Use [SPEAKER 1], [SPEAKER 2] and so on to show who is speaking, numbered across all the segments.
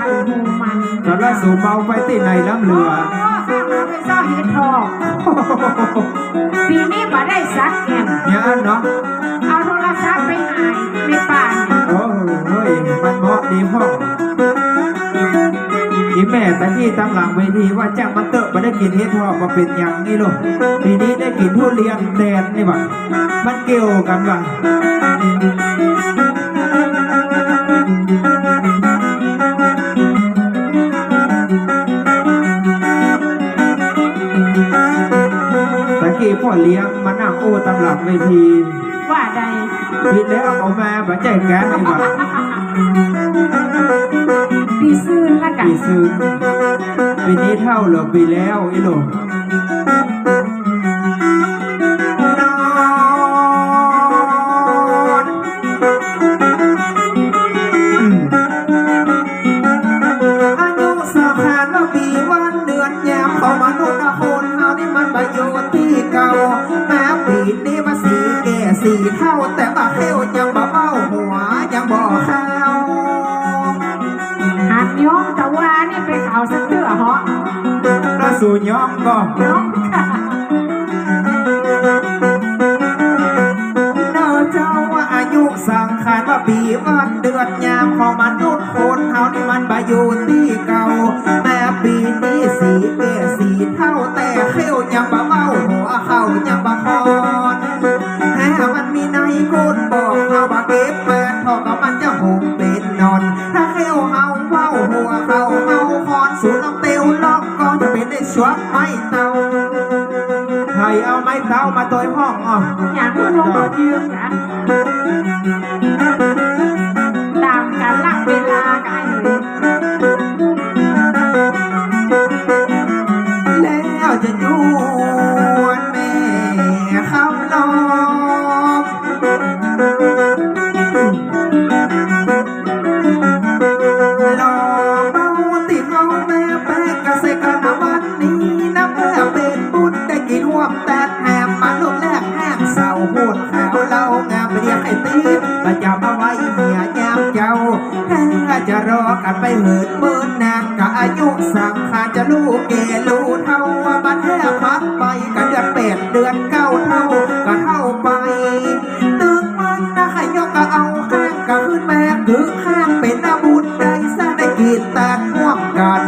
[SPEAKER 1] ไข่หูมัน
[SPEAKER 2] ตอนละสูบเบาไปที่ไหนล้ำเรือ
[SPEAKER 1] โอ้ข้างเราไปซ่อเห็ดทองปีนี้บ่ได้สักแก่น
[SPEAKER 2] เนี่ยอันเนาะ
[SPEAKER 1] เอาโทรศัพท์ไปหายในป่าเนี่ย
[SPEAKER 2] โอ้เฮ้ยมันเหมาะดีพ่ออีแม่ตะกี้ตำหลังเวทีว่าจ้างมันเตอะมาได้กินเฮ็ดทอกมาเป็นอย่างนี่ลูกปีนี้ได้กินทุเรียนแดนนี่บ่ะมันเกี่ยวกันว่ พ่อเลี้ยงมานั่งโอ้ตำหลังเวที
[SPEAKER 1] ว่าใด
[SPEAKER 2] ผิดแล้วเอามาบัใจแก๊สนี่บ่ะ
[SPEAKER 1] ปีซื่นละกัน
[SPEAKER 2] ปีซื้อปีนี้เท่าเหรอปีแล้วอีหลง สูยอมก็น้
[SPEAKER 1] องค่ะ
[SPEAKER 2] เนอเจ้าว่าอายุสังขารว่าปีวันเดือนยามของมนุษย์คนเฮานี่มันบาอยู่ที่เก่าแม้ปีนี้สีเกสีเท่าแต่เขี้ยวยังบ่เมาหัวเข้ายังบ่คอนแห่มันมีในก้น ไม้เตามาตัวห้องอะ
[SPEAKER 1] อย่างที่น้องบอกยืมนะตามการลักเวลาก็ให้เลย
[SPEAKER 2] แล้วจะยวนแม่คำลอม กันไปเหินเมินนางกะอายุสังขารจะลูกเกลูเท่าว่าบัดแห่พัดไปกันเดือนแปดเดือนเก้าเท่าก็เท่าไป ตึกมันนะให้ยกก็เอาข้างก็ขึ้นแม่คือข้างเป็นอาบุญได้สร้างได้กินแต่ห่วมกัน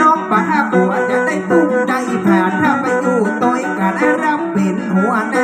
[SPEAKER 2] น้องป้าบัวจะได้ตุ้มใจผ่านถ้าไปอยู่ตัวกันได้รับเป็นหัวหน้า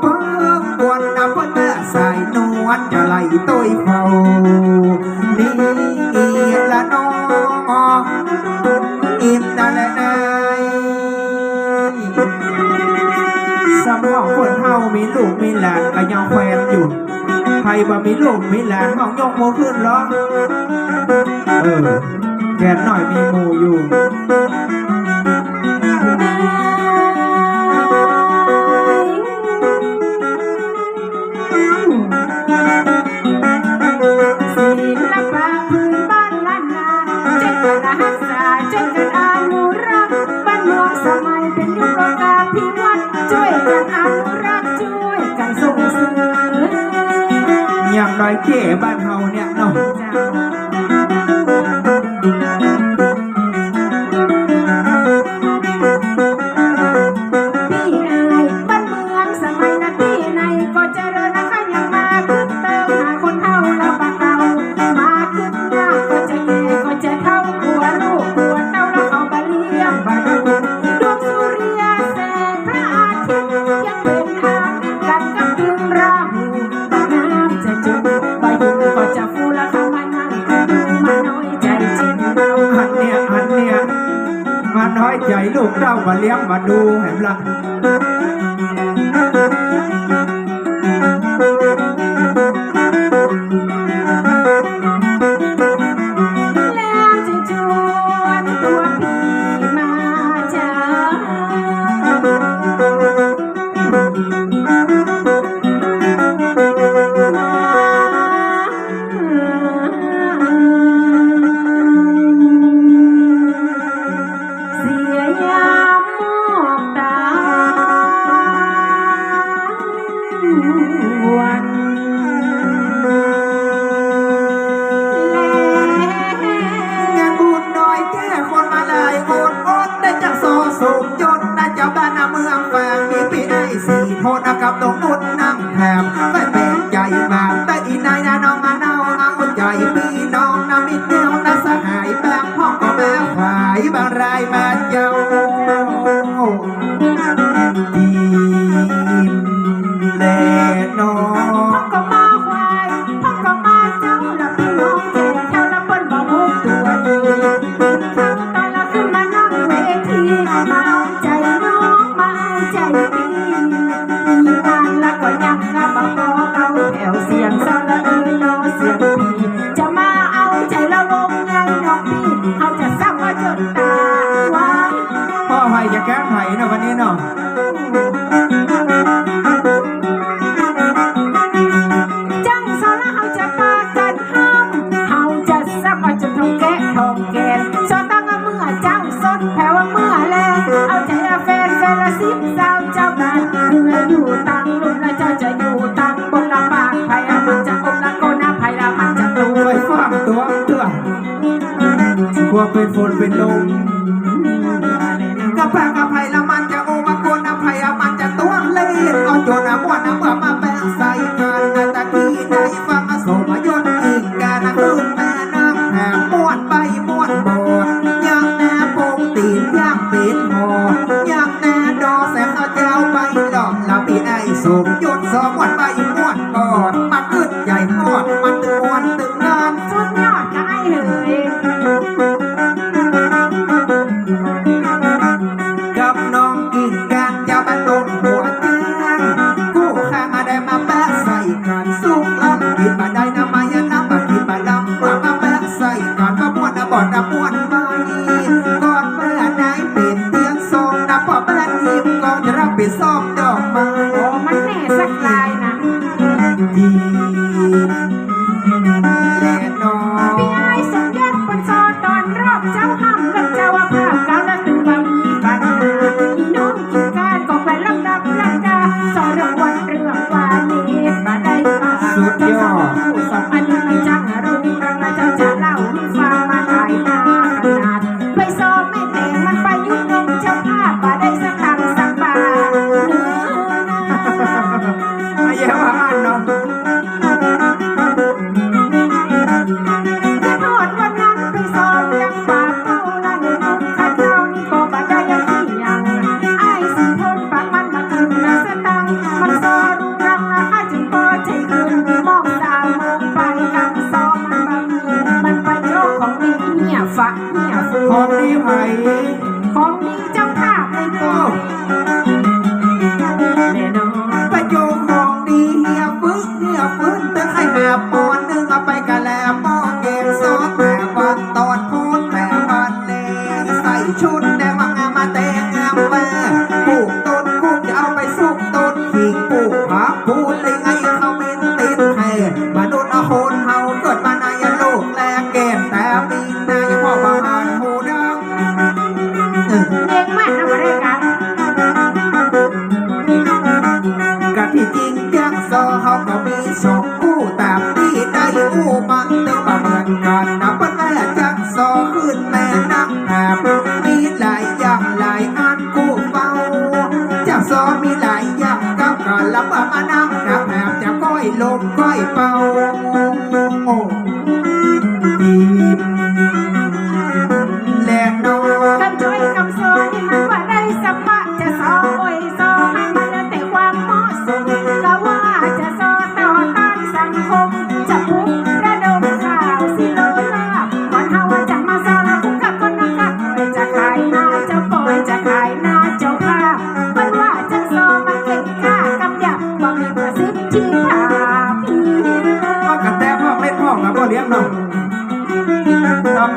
[SPEAKER 1] เปิ้ง
[SPEAKER 2] บวนนำเพื่อสายนวลจะไหลต้อยเฝ้านี่ละน้องอินดาลนายสมองคนเฮามีลูกมีหลานก็ยังแควนอยู่ใครบ่มีลูกมีหลานห้องยกมือขึ้นร้องเออแกนหน่อยมีหมูอยู่
[SPEAKER 1] อยเก๋
[SPEAKER 2] บ้านเฮาเนี่ยเนาะ
[SPEAKER 1] เรามาเลี้ยงมาดูเห็นลั
[SPEAKER 2] ง ลา
[SPEAKER 1] ยอ
[SPEAKER 2] ดอดได้จากโซสุกยนได้จากบ้านเมืองแฝงมีพี่ไอสี่คนกับตรงนุ่นนั่แถมไปเป็นใจญ่มาแต่อีนายน้องมาเน่าเอาใจพี่น้องน้ำมิดเดียวนะสหายแบางพ่อก็แม่ฝ่ายบารายมาเจ้า
[SPEAKER 1] เขาจะซ้ำว่าจนตา
[SPEAKER 2] ไว้
[SPEAKER 1] พ่อหอยจะ
[SPEAKER 2] แก้ไขนะวันนี้เนาะ Ooh. ของ
[SPEAKER 1] ดีไห
[SPEAKER 2] ม สอง
[SPEAKER 1] คู่แต่พี่ได้คู่มันได้ประเมิ
[SPEAKER 2] นกันนับแม่จักสอขึ้นแม่นักแอบมีหลายอย่างหลายอันคู่เฝ้าจักสอมีหลายอย่างกับกันลับมานั่งนับแอบจะก้อยล
[SPEAKER 1] งก้อยเป่า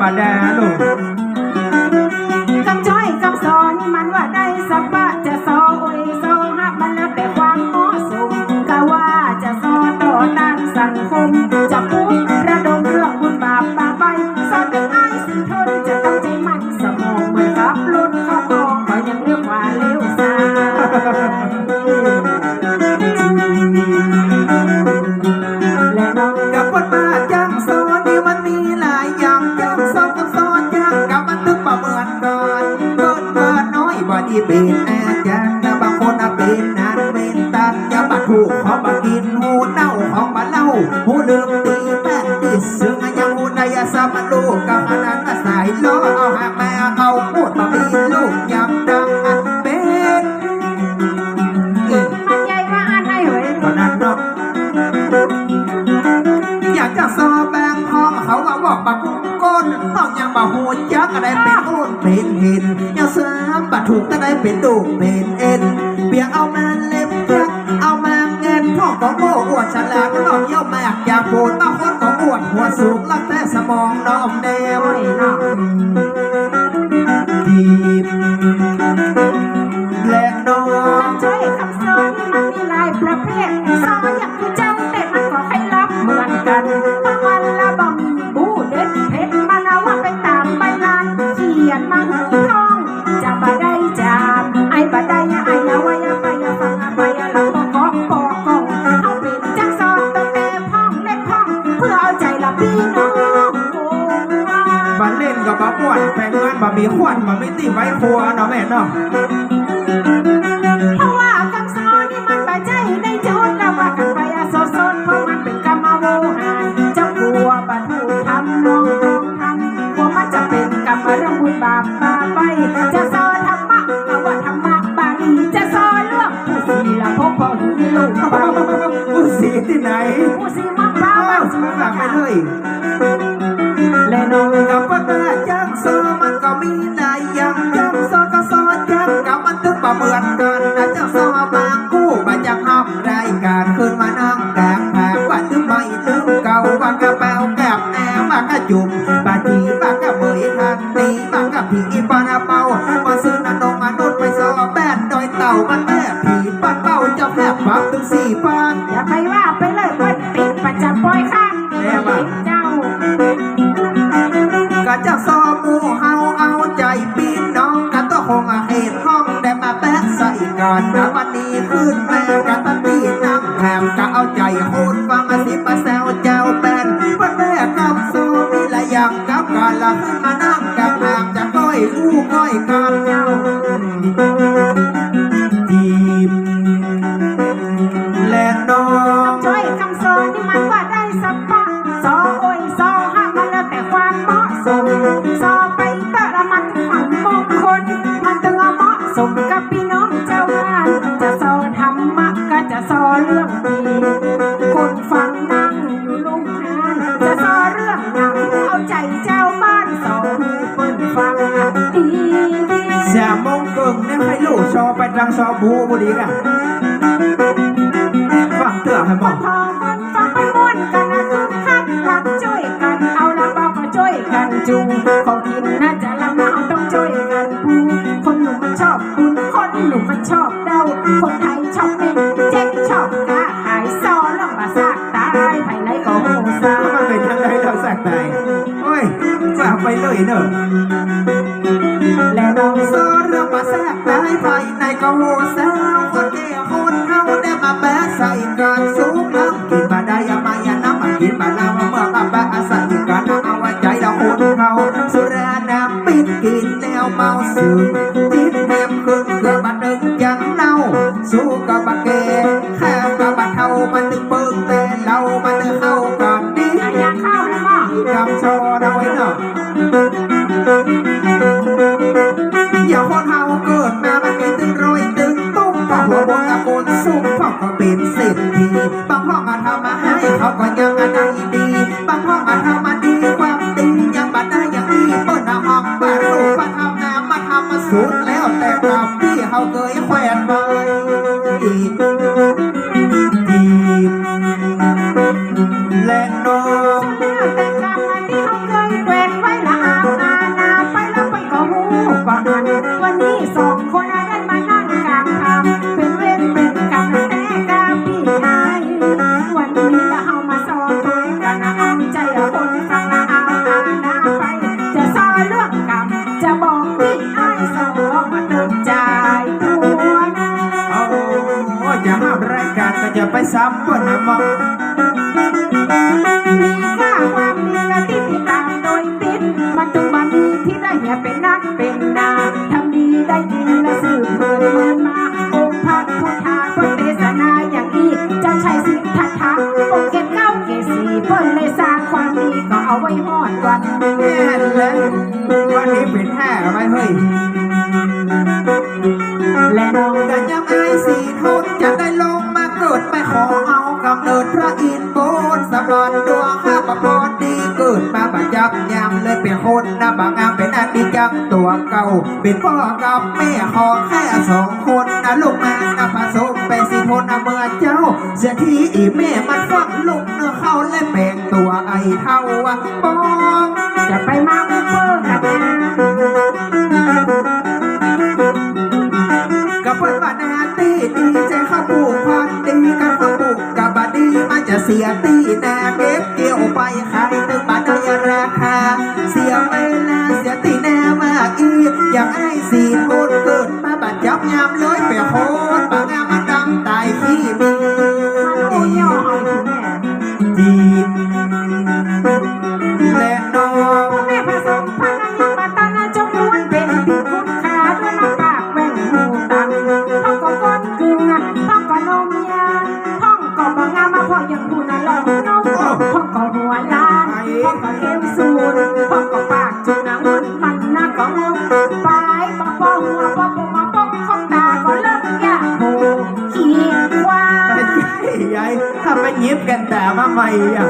[SPEAKER 2] ธรรมดาลูก
[SPEAKER 1] คำจ้อยคำสอนนี่มันว่าได้ บิดน้อยบ่ดีเป็นแอ
[SPEAKER 2] จารย์นะบางคนอะเป็นนานเป็นตันยาบัดถูกของบักินหูเน่าของบัเล่าหูลืมตีแป้งดิซึ่งยังหูในสามลูกกับอันนั้นสายล้อเอาหากแม่เอาพูดมามีลูกยำดังอันเป็นมั
[SPEAKER 1] นใหญ่ว่าอันไหนเฮ้ย
[SPEAKER 2] ตอนนั้นเนาะอยากจะสอบแบงห้องเขาก็บอกบักก้นต้องยังบ่หูยักก็ได้เป็นโอนเป็นเห็น ถูกตั้งได้เป็นดูเป็นเอ็นเปียเอามาเล็บยักเอามาเงินพ่อของโม่อวดฉลาดก็ลองเยี่ยวแมกอยากโบนบาคนของอวด
[SPEAKER 1] หัวสูงลัก
[SPEAKER 2] แต่
[SPEAKER 1] สมองน้อมแนว บาปบาไป จะสอนธรรมะก็ว่าธรรมะบาลีจะสอนเรื่องผู้ศีละพกพอหินลูกบา
[SPEAKER 2] ผู้สีที่ไหน
[SPEAKER 1] ผู้ศีมังพร้า
[SPEAKER 2] ว
[SPEAKER 1] บาง
[SPEAKER 2] ส
[SPEAKER 1] สี
[SPEAKER 2] มัครไปเลย
[SPEAKER 1] และน้อง
[SPEAKER 2] กับปัญหาจังโซมันก็มีหลายอย่างจังโซก็โซจังกับมันถึงประเหมือนกันนะจังโซบางกู้มาจากห้องรายการขึ้นมานั่งกลางทางว่าถึงไม่ลืมเก่าว่ากระเป๋าแกับแอมว่ากระจุ่มบาจีบากระเบยทันนี้บา กระผีปานาเปามาซื้อนนงอนุษไปซอแบนโดยเต่ามันแม่ผีปัดเป้าเจ้าแพบปับถึงสี่พัน
[SPEAKER 1] อย่าไปว่าไปเลยเพิ่นปิดประจำปล่อยข้าง
[SPEAKER 2] แน่ว่ะ
[SPEAKER 1] เจ้า
[SPEAKER 2] ก็จะสอบหมู่เฮาเอาใจพี่น้องกันตัวคงอาเหตุห้องได้มาแปะใส่กันนะวันนี้ขึ้นแม่กันตันตีน้ำแถมก็เอาใจโคนฟังอาสิมาแซวเจ้าแปนวันแม่กำโซมีหลายอย่างกับการละขึ้นมานั่งกับห้อยคู่ก้อยกันเจ้าที
[SPEAKER 1] รังสอบู
[SPEAKER 2] บุ
[SPEAKER 1] ดีนะ แปะ
[SPEAKER 2] ใส่กันสูงน้ำกินมาได้ ที บาง
[SPEAKER 1] งา
[SPEAKER 2] มเป็นอดี
[SPEAKER 1] จังตัว
[SPEAKER 2] เก่า
[SPEAKER 1] เป็นพ่อกั
[SPEAKER 2] บแม่ขอแค่สองคนนะลูกมานะผสมเป็นสีทนนะเมื่อเจ้า เสียทีอีแม่มันฟังลูกเนื้อเข้าและแปลงตัวไอเท่าวังปอง
[SPEAKER 1] จะไปมาอุปเปอร์กัน
[SPEAKER 2] กับเพื่อนบ้านนาตีดีใจข้าปลูกพันดีกันข้าปลูกกับบดีมันจะเสียตีแนาเก็บเกี่ยวไปขา สีโทนเกิดมาบัดยับยามเลยไปโคตรบางงามมันดำตายขี้มี
[SPEAKER 1] มันโอ้ยเอาเอาอีกแม่
[SPEAKER 2] จีบและน้อง
[SPEAKER 1] แม่ผสมพันธุ์ยังบัตนาจงล้วนเป็นที่คุณค่าด้วยลำบากแว่งหูตันพ่อก็ก้นเกลือพ่อก็นมยาพ่องก็บ่งามมาพ่อยังพูน่ะลองนมพ่อก็หัวล้านพ่อก็เข้มสูนพ่อก็ปากจุนนะงนมันน่ะก็งง ไปปะปองมาป้องมาปอกขอตาก็เลิกยากโหขี้ควาย
[SPEAKER 2] ยายถ้าไปยิบกันแต่มาใหม่อะ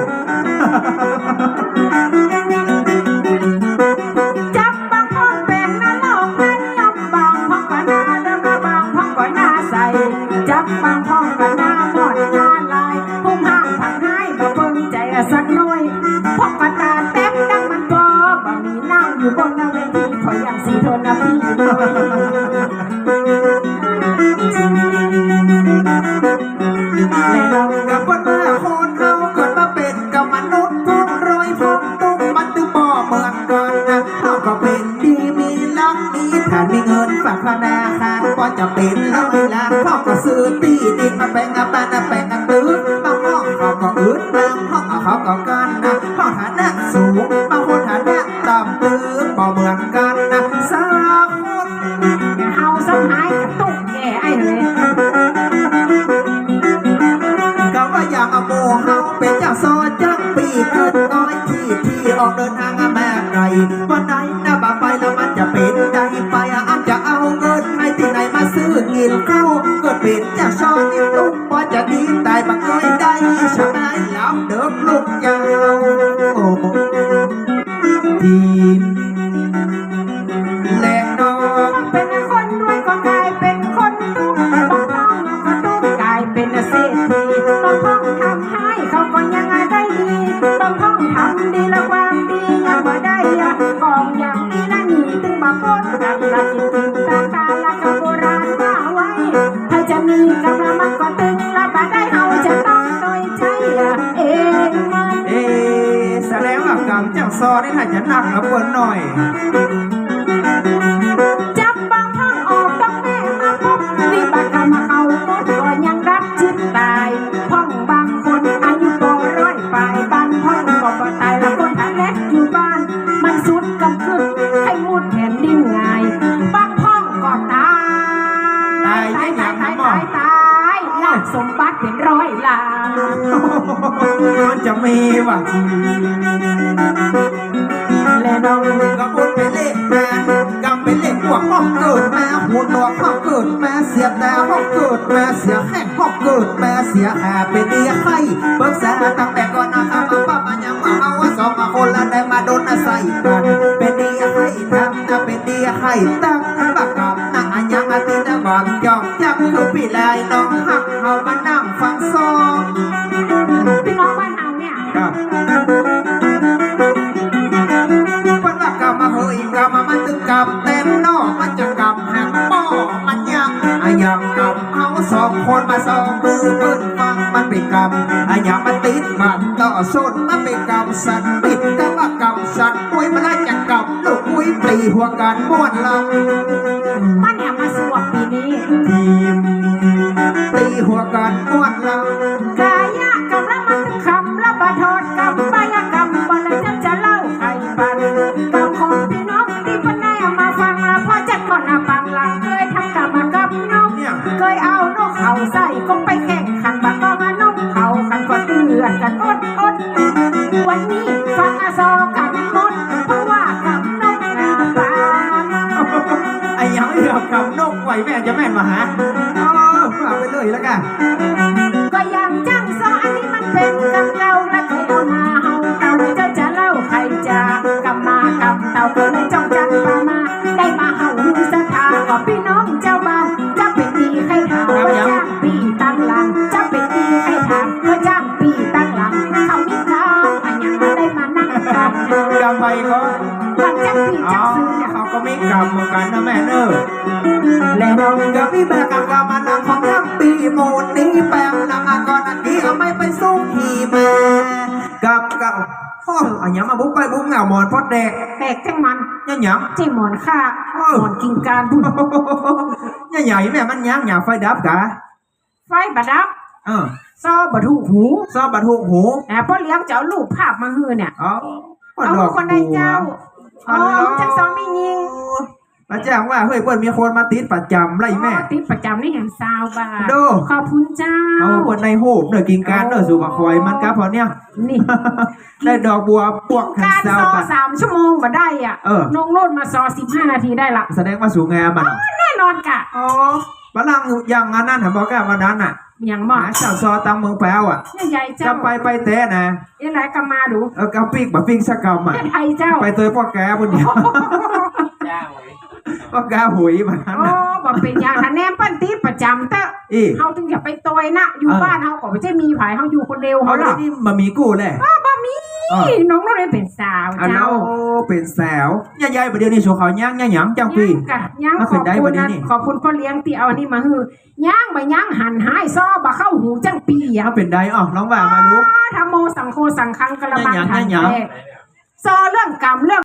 [SPEAKER 1] มีเงินาก
[SPEAKER 2] ธนาคารก็จะเป็นลอ
[SPEAKER 1] ยลา
[SPEAKER 2] นเขาก็ซื้อตีดินมาแป
[SPEAKER 1] ลงอาบ้าน
[SPEAKER 2] แป
[SPEAKER 1] ลงอันตื้
[SPEAKER 2] อ จะมีว่ะ
[SPEAKER 1] และน้อง
[SPEAKER 2] ก็บุญเป็นเลขมากำเป็นเลขหัวห้องเกิดมาหุ่นหัวห้องเกิดมาเสียตาห้องเกิดมาเสียแข้งห้องเกิดมาเสียหาเป็นเดียไข่เบิกษาตั้งแต่ก่อนนะครับมาป้ามายังมาเอาว่าสองมาคนละได้มาโดนอาศัยกันเป็นเดียไข่ทำนะเป็นเดียไข่ตั้งบักกับนคือปีลายน้องหักเฮามานั่งฟังซอง ส้นมันเป็นกรรมสัตว์ปิดก็ว่ากรรมสัตว์อุ้ยมันไล่จากกรรมลูกอุ้ยปลีหัวกันม้วนลำ
[SPEAKER 1] มันเนี่ยมาสวบปีนี้
[SPEAKER 2] ทีมตีหัวกันม้วนล
[SPEAKER 1] กายะกำลังมันถึงคำและบะทอดกำปายกรรมบนจะจะเล่าใครบันกรรมของพี่น้องที่ปนได้เอามาฟังละพอจัดก่อนอาปังหลังเคยทำกรรมกับน้องำ
[SPEAKER 2] เนี่ย
[SPEAKER 1] เคยเอานกเขาใส่กงไปแข่ง อดกันอดอดวันนี้ฟังอาซอกันหมดเพราะว่ากับนกนาปาง
[SPEAKER 2] ไอ้ยังไม่เหือกกับนกไหวแม่จะแม่นมาหาเออฝากไปเลยแล้วกัน
[SPEAKER 1] ก็ยังจังซออันนี้มันเป็นกำเก่าและเคยเอามาเฮาเต่าเลยจะจะเล่าใครจะกำมากำเต่าก็เลยจ้องจันปามาได้มาเฮาหูสถาก็พี่น้องเจ้าบ้านจะเป็นดีใครถามว่า กัน
[SPEAKER 2] กำไปก็
[SPEAKER 1] หลังจากปี
[SPEAKER 2] อ๋
[SPEAKER 1] จั
[SPEAKER 2] อก
[SPEAKER 1] ซื้อเนี่ย
[SPEAKER 2] เขาก็มีกรรมเหมือนกันนะแม่เนอะและน้องกับพี่แม่กับกรรมานางของทั้งปีโมนนี้แปลงนางอากรอันนี้เอาไม่ไปสู้ขี่แม่กับกับโอ้อันยังมาบุกไปบุกเหงาหมอนพอดแดก
[SPEAKER 1] แตกจังมัน
[SPEAKER 2] ยังหยัง
[SPEAKER 1] เจีหมอนค่า
[SPEAKER 2] เออ
[SPEAKER 1] หมอนกินการบุญ
[SPEAKER 2] ยังใหญ่แม่มันยังหยาไฟดับกะ
[SPEAKER 1] ไฟประดับ
[SPEAKER 2] เออ
[SPEAKER 1] ซอบะถูกหู
[SPEAKER 2] ซอบบัดหูหู
[SPEAKER 1] แต่พ่อเลี้ยงจะเอารูปภาพมาฮือเนี่ย
[SPEAKER 2] อ๋อ
[SPEAKER 1] เอาลูกคนใดเจ้า
[SPEAKER 2] อ๋
[SPEAKER 1] อ๋
[SPEAKER 2] อ
[SPEAKER 1] อจังซองไม่ยิง
[SPEAKER 2] มาแจ้งว่าเฮ้ยเปิ้นมีคนมาติดประจำไรแม่
[SPEAKER 1] อ๋อติดประจำนี่แห่งซาวบาท
[SPEAKER 2] โด
[SPEAKER 1] ขอบคุณเจ้า
[SPEAKER 2] เอาคนในหูบเนอะกินการเนอะสู่บักคอยมันครับพอเนี่ย
[SPEAKER 1] นี่
[SPEAKER 2] ได้ดอกบัวพวกหัน
[SPEAKER 1] การ
[SPEAKER 2] ซา
[SPEAKER 1] ซ
[SPEAKER 2] ว
[SPEAKER 1] อ
[SPEAKER 2] บัด
[SPEAKER 1] สามชั่วโมงมาได้อะ
[SPEAKER 2] เออ
[SPEAKER 1] นงโน่นมาซอสิบห้านาทีได้ละ
[SPEAKER 2] แสดงว่าสูงงามมัน
[SPEAKER 1] แน่นอนกะ
[SPEAKER 2] อ๋อฝรั่งอย่างอันนั้นถามบอกแกวันนั้นอะ
[SPEAKER 1] อ ย่างหม
[SPEAKER 2] ห
[SPEAKER 1] อ
[SPEAKER 2] มาเจ้าซอตังเมืองแปวอะ
[SPEAKER 1] เนี่ยใหญ่
[SPEAKER 2] จะ
[SPEAKER 1] เจ้า
[SPEAKER 2] ไปไปแต่นะ
[SPEAKER 1] เยังไงกำมาดู
[SPEAKER 2] เออกระปิกบะปิกสกรรมอะ
[SPEAKER 1] เจ้าไทยเจ้า
[SPEAKER 2] ไปเตยพ่อแกบนเดียวพ่อแกหุยมันนั้น
[SPEAKER 1] โอ้
[SPEAKER 2] น่ะ
[SPEAKER 1] บอกเป็นอย่างทันแนมปั้นติดประจำเตอะ
[SPEAKER 2] อี
[SPEAKER 1] เฮาถึงอย่าไปตอยนะ อยู่
[SPEAKER 2] เออ
[SPEAKER 1] บ้านเฮาก็ไม่ใช่มีไผเฮาอยู่คนเดียว
[SPEAKER 2] เอา
[SPEAKER 1] เฮา
[SPEAKER 2] เล
[SPEAKER 1] ล่ะ
[SPEAKER 2] ยนี่มามีกู้แหละ
[SPEAKER 1] บ่มี
[SPEAKER 2] เออ
[SPEAKER 1] น้องโน่นเลยเป็นสาว
[SPEAKER 2] อัน
[SPEAKER 1] เจ้า
[SPEAKER 2] เราเป็นสาวใหญ่ๆประเดี๋ยวนี้โชว์เขาย่างย่างหยังจังปี
[SPEAKER 1] ย่างกะย่าง
[SPEAKER 2] มา
[SPEAKER 1] ข
[SPEAKER 2] ขึ้
[SPEAKER 1] อบ
[SPEAKER 2] นได้
[SPEAKER 1] คุ
[SPEAKER 2] บั
[SPEAKER 1] ณ
[SPEAKER 2] ดนี้
[SPEAKER 1] นะ
[SPEAKER 2] นี่
[SPEAKER 1] ขอบคุณพ่อเลี้ยงที่เอาอันนี้มาฮือย่างไปย่างหันหายซ้อบะเข้าหูจังปีอะ
[SPEAKER 2] ถ้าเป็นได้อ๋อน้องว่ามารู้
[SPEAKER 1] ทำโมสังโคสังคังกระมัง
[SPEAKER 2] ย่างๆ
[SPEAKER 1] ทัน
[SPEAKER 2] ย่างๆ
[SPEAKER 1] แท้ซอเรื่องกรรมเรื่อง